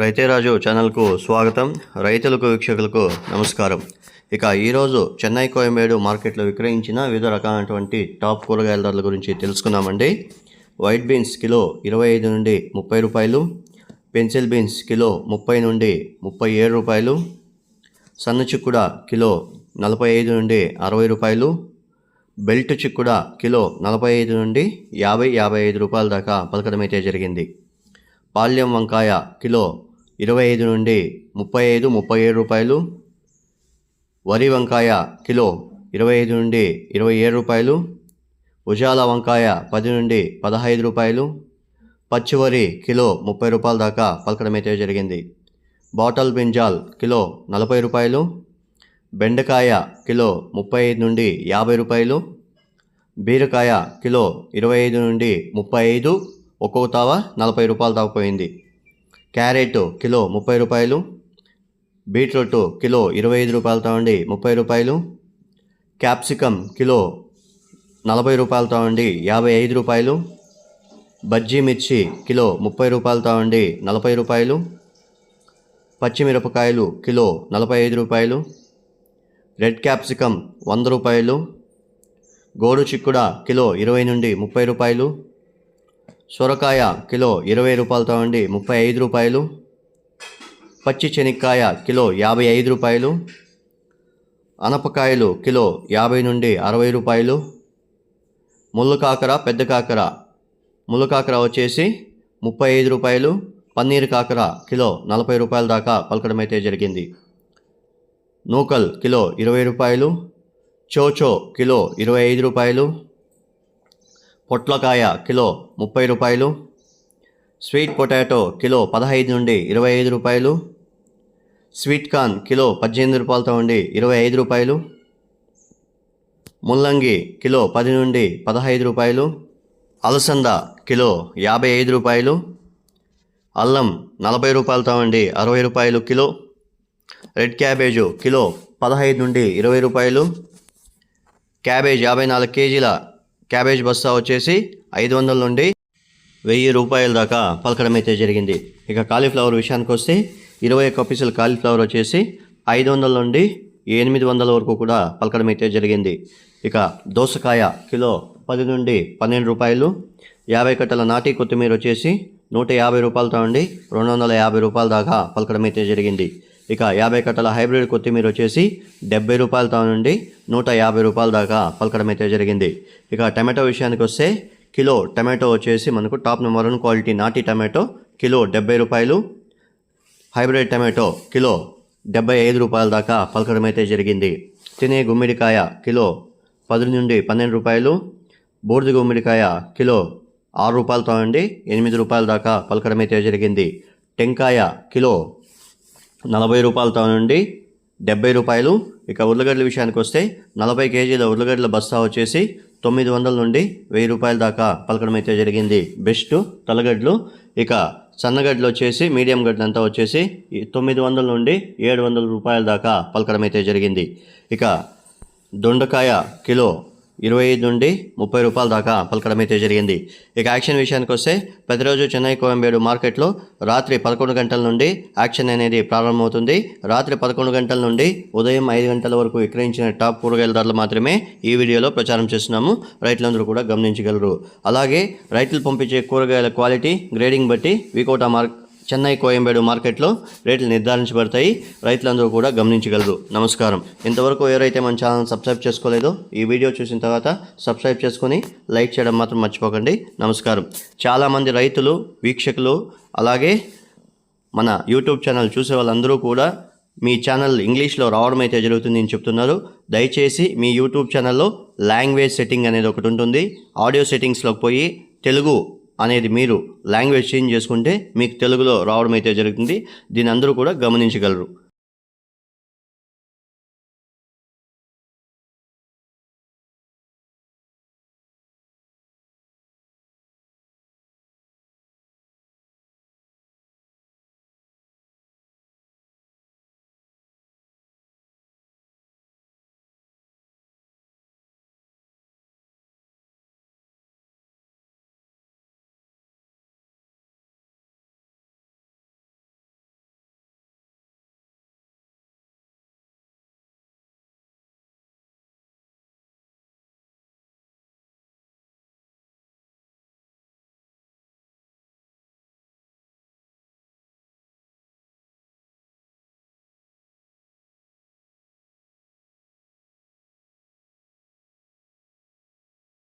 రైతేరాజు ఛానల్కు స్వాగతం. రైతులకు వీక్షకులకు నమస్కారం. ఇక ఈరోజు చెన్నై కోయంబేడు మార్కెట్లో విక్రయించిన వివిధ రకాలైనటువంటి టాప్ కూరగాయల ధరల గురించి తెలుసుకుందామండి. వైట్ బీన్స్ కిలో ఇరవై ఐదు నుండి ముప్పై రూపాయలు పెన్సిల్ బీన్స్ కిలో ముప్పై నుండి ముప్పై ఏడు రూపాయలు సన్న చిక్కుడ కిలో నలభై ఐదు నుండి అరవై రూపాయలు బెల్ట్ చిక్కుడ కిలో నలభై ఐదు నుండి యాభై యాభై ఐదు రూపాయల దాకా పలకడమైతే జరిగింది. పాల్యం వంకాయ కిలో ఇరవై ఐదు నుండి ముప్పై ఐదు ముప్పై ఏడు రూపాయలు. వరి వంకాయ కిలో ఇరవై ఐదు నుండి ఇరవై ఏడు రూపాయలు. ఉజాల వంకాయ పది నుండి పదహైదు రూపాయలు. పచ్చివరి కిలో ముప్పై రూపాయల దాకా పలకడమైతే జరిగింది. బాటల్ బింజాల్ కిలో నలభై రూపాయలు. బెండకాయ కిలో ముప్పై ఐదు నుండి యాభై రూపాయలు. బీరకాయ కిలో ఇరవై ఐదు నుండి ముప్పై ఐదు ఒక్కొక్క తావ నలభై రూపాయలు తాగిపోయింది క్యారెట్ కిలో ముప్పై రూపాయలు బీట్రూట్ కిలో ఇరవై ఐదు రూపాయలు తావండి ముప్పై రూపాయలు క్యాప్సికమ్ కిలో నలభై రూపాయలు తావండి యాభై ఐదు రూపాయలు బజ్జీ మిర్చి కిలో ముప్పై రూపాయలు తావండి నలభై రూపాయలు పచ్చిమిరపకాయలు కిలో నలభై ఐదు రూపాయలు రెడ్ క్యాప్సికమ్ వంద రూపాయలు గోడు చిక్కుడ కిలో ఇరవై నుండి ముప్పై రూపాయలు సొరకాయ కిలో ఇరవై రూపాయలతో ఉండి ముప్పై ఐదు రూపాయలు. పచ్చి శనక్కాయ కిలో యాభై ఐదు రూపాయలు. అనపకాయలు కిలో యాభై నుండి అరవై రూపాయలు. ముళ్ళు కాకర పెద్ద కాకర. ముళ్ళు కాకర వచ్చేసి ముప్పై ఐదు రూపాయలు. పన్నీర్ కాకర కిలో నలభై రూపాయల దాకా పలకడం అయితే జరిగింది. నూకల్ కిలో ఇరవై రూపాయలు. చోచో కిలో ఇరవై ఐదు రూపాయలు. పొట్లకాయ కిలో ముప్పై రూపాయలు స్వీట్ పొటాటో కిలో పదహైదు నుండి ఇరవై ఐదు రూపాయలు స్వీట్ కార్న్ కిలో పద్దెనిమిది రూపాయలతో ఉండి ఇరవై ఐదు రూపాయలు ముల్లంగి కిలో పది నుండి పదహైదు రూపాయలు అలసంద కిలో యాభై ఐదు రూపాయలు అల్లం నలభై రూపాయలతో ఉండి అరవై రూపాయలు కిలో రెడ్ క్యాబేజు కిలో పదహైదు నుండి ఇరవై రూపాయలు క్యాబేజ్ యాభై నాలుగు కేజీల క్యాబేజ్ బస్తా వచ్చేసి ఐదు వందల నుండి వెయ్యి రూపాయల దాకా పలకడం అయితే జరిగింది. ఇక కాలీఫ్లవర్ విషయానికి వస్తే ఇరవై ఒక్క పీసుల కాలీఫ్లవర్ వచ్చేసి ఐదు వందల నుండి ఎనిమిది వందల వరకు కూడా పలకడం అయితే జరిగింది. ఇక దోసకాయ కిలో పది నుండి పన్నెండు రూపాయలు యాభై కట్టల నాటి కొత్తిమీర వచ్చేసి నూట యాభై రూపాయలతో ఉండి రెండు వందల యాభై రూపాయల దాకా పలకడం అయితే జరిగింది. ఇక యాభై కట్టల హైబ్రిడ్ కొత్తిమీర వచ్చేసి డెబ్బై రూపాయలతో నుండి నూట యాభై రూపాయల దాకా పలకడం అయితే జరిగింది. ఇక టమాటో విషయానికి వస్తే కిలో టమాటో వచ్చేసి మనకు టాప్ నెంబర్ వన్ క్వాలిటీ నాటి టమాటో కిలో డెబ్బై రూపాయలు హైబ్రిడ్ టమాటో కిలో డెబ్బై ఐదు రూపాయల దాకా పలకడం అయితే జరిగింది. తినే గుమ్మిడికాయ కిలో పది నుండి పన్నెండు రూపాయలు బూడిద గుమ్మిడికాయ కిలో ఆరు రూపాయలతో నుండి ఎనిమిది రూపాయల దాకా పలకడం అయితే జరిగింది. టెంకాయ కిలో నలభై రూపాయలతో నుండి డెబ్బై రూపాయలు. ఇక ఉర్లగడ్డల విషయానికి వస్తే నలభై కేజీల ఉర్లగడ్డల బస్తా వచ్చేసి తొమ్మిది వందల నుండి వెయ్యి రూపాయల దాకా పలకడం అయితే జరిగింది. బెస్ట్ తలగడ్డలు. ఇక సన్నగడ్డలు వచ్చేసి మీడియం గడ్డలు అంతా వచ్చేసి తొమ్మిది వందల నుండి ఏడు వందల రూపాయల దాకా పలకడం అయితే జరిగింది. ఇక దొండకాయ కిలో ఇరవై ఐదు నుండి ముప్పై రూపాయల దాకా పలకడం అయితే జరిగింది. ఇక యాక్షన్ విషయానికి వస్తే ప్రతిరోజు చెన్నై కోయంబేడు మార్కెట్లో రాత్రి పదకొండు గంటల నుండి యాక్షన్ అనేది ప్రారంభమవుతుంది. రాత్రి పదకొండు గంటల నుండి ఉదయం ఐదు గంటల వరకు విక్రయించిన టాప్ కూరగాయల ధరలు మాత్రమే ఈ వీడియోలో ప్రచారం చేస్తున్నాము. రైతులందరూ కూడా గమనించగలరు. అలాగే రైతులు పంపించే కూరగాయల క్వాలిటీ గ్రేడింగ్ బట్టి వికోటా మార్క్ చెన్నై కోయంబేడు మార్కెట్లో రేట్లు నిర్ధారించబడతాయి. రైతులందరూ కూడా గమనించగలరు. నమస్కారం. ఇంతవరకు ఎవరైతే మన ఛానల్ సబ్స్క్రైబ్ చేసుకోలేదో ఈ వీడియో చూసిన తర్వాత సబ్స్క్రైబ్ చేసుకొని లైక్ చేయడం మాత్రం మర్చిపోకండి. నమస్కారం. చాలామంది రైతులు వీక్షకులు అలాగే మన యూట్యూబ్ ఛానల్ చూసే వాళ్ళందరూ కూడా మీ ఛానల్ ఇంగ్లీష్లో రావడం అయితే జరుగుతుంది అని చెప్తున్నారు. దయచేసి మీ యూట్యూబ్ ఛానల్లో లాంగ్వేజ్ సెట్టింగ్ అనేది ఒకటి ఉంటుంది. ఆడియో సెట్టింగ్స్లోకి పోయి తెలుగు అనేది మీరు లాంగ్వేజ్ చేంజ్ చేసుకుంటే మీకు తెలుగులో రావడం అయితే జరుగుతుంది. దీని అందరూ కూడా గమనించగలరు.